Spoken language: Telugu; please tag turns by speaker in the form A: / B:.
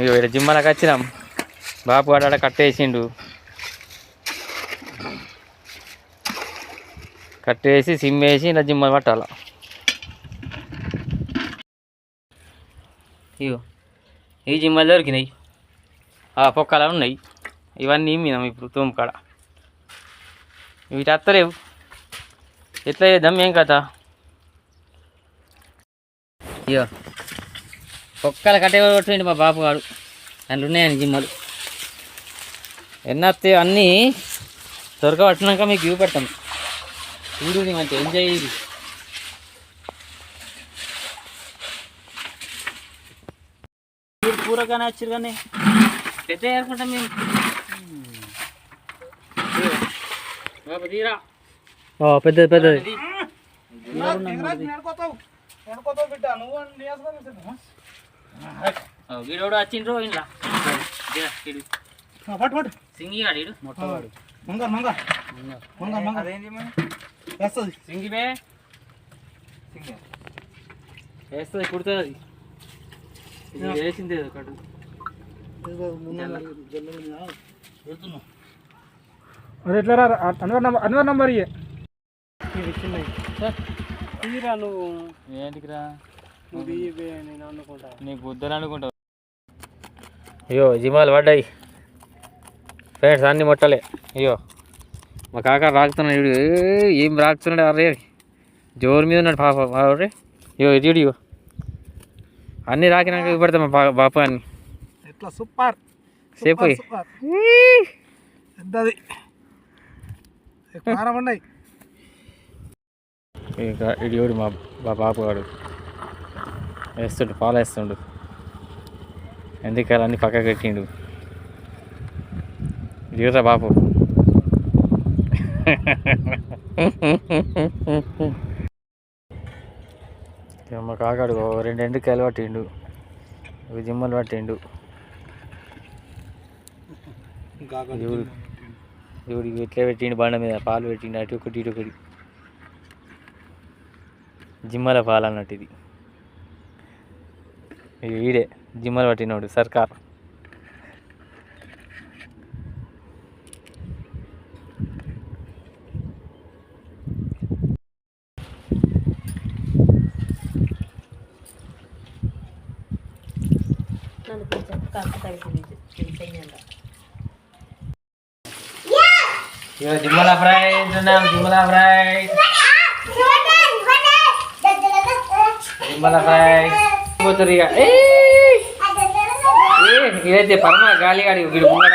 A: ఇగో ఇక్కడ జిమ్మలకు వచ్చినాం. బాపు వాడు ఆడ కట్టేసిండు కట్టేసి సిమ్ వేసి ఇలా జిమ్మలు పట్టాల. ఇగో ఈ జిమ్మలు దొరికినాయి. ఆ పొక్కలా ఉన్నాయి. ఇవన్నీ మినాం ఇప్పుడు తూము కాడ వీటి అత్తలేవు. ఎట్లా చేద్దాం ఏం కథ? ఇగో ఒక్కల కట్టే కొట్టండి మా బాపు గారు అందులో ఉన్నాయని జిమ్మలు. ఎన్నత్తే అన్నీ దొరకబట్టినాక మీకు ఇవి పెడతాం. చూడు మంచి ఎంజాయ్ ఇది.
B: మీరు కూరగానే వచ్చారు కానీ
A: పెద్ద ఏరుకుంటాం మేము. బాబు తీరా.
C: పెద్దది పెద్దది.
A: వీడోడు వచ్చిండ్రు ఇంట్లో
B: పట్టు పట్టు.
A: సింగి గాడు వీడు
B: మంగ మంగ మంగ మంగ అదేంటి వస్తుంది.
A: సింగి బే. వేస్తుంది కుడుతుంది. ఇది వేసింది ఒకటి.
C: అది ఎట్లా రా అన్వర్ నంబర్ అన్వర్ నంబర్ ఇయ్యే. తీరా నువ్వు? నేను అనుకుంటా
A: నీకు బుద్ధలు అనుకుంటావు అయ్యో జిమాలు పడ్డాయి. ఫ్రెండ్స్ అన్ని ముట్టలే. అయ్యో మా కాక రాకుతున్నాడు ఏం రాకుతున్నాడు అరే జోరు మీద ఉన్నాడు పాప అరే అయ్యో ఇటు ఇటు ఇగో అన్నీ రాకినాక ఇవ్వబడతాం మా పా- బాపు అన్ని.
C: ఎట్లా? సూపర్.
A: సేపు
C: సూపర్ పెద్దది కారం ఉన్నాయి.
A: ఇక ఇడియోడు మా మా బాపు వాడు వేస్తుండు పాలు వేస్తుండు. ఎందుకు అన్నీ పక్కకు పెట్టిండు? ఇడియోరా బాపు మా కాకాడు రెండు ఎండుకాయలు పట్టిండు. ఒక జిమ్మలు పట్టిండు. దేవుడు దేవుడికి ఇట్లా పెట్టిండు? బండ మీద పాలు పెట్టిండు అటు ఒకటి ఇటు ఒకటి. జిమ్మల పాలు అన్నట్టు ఇది.
D: ಈಡೆ ಜಿಮ್ಮಲ್ ಬಟ್ಟಿ ನೋಡಿ ಸರ್ಕಾರ
A: Yo, jumpa lah, Senang, jumpa lah, Bray. Jumpa. పోతారు ఇక! ఏ, ఇదైతే పరమ గాలిగాడి వీడు ముంగడ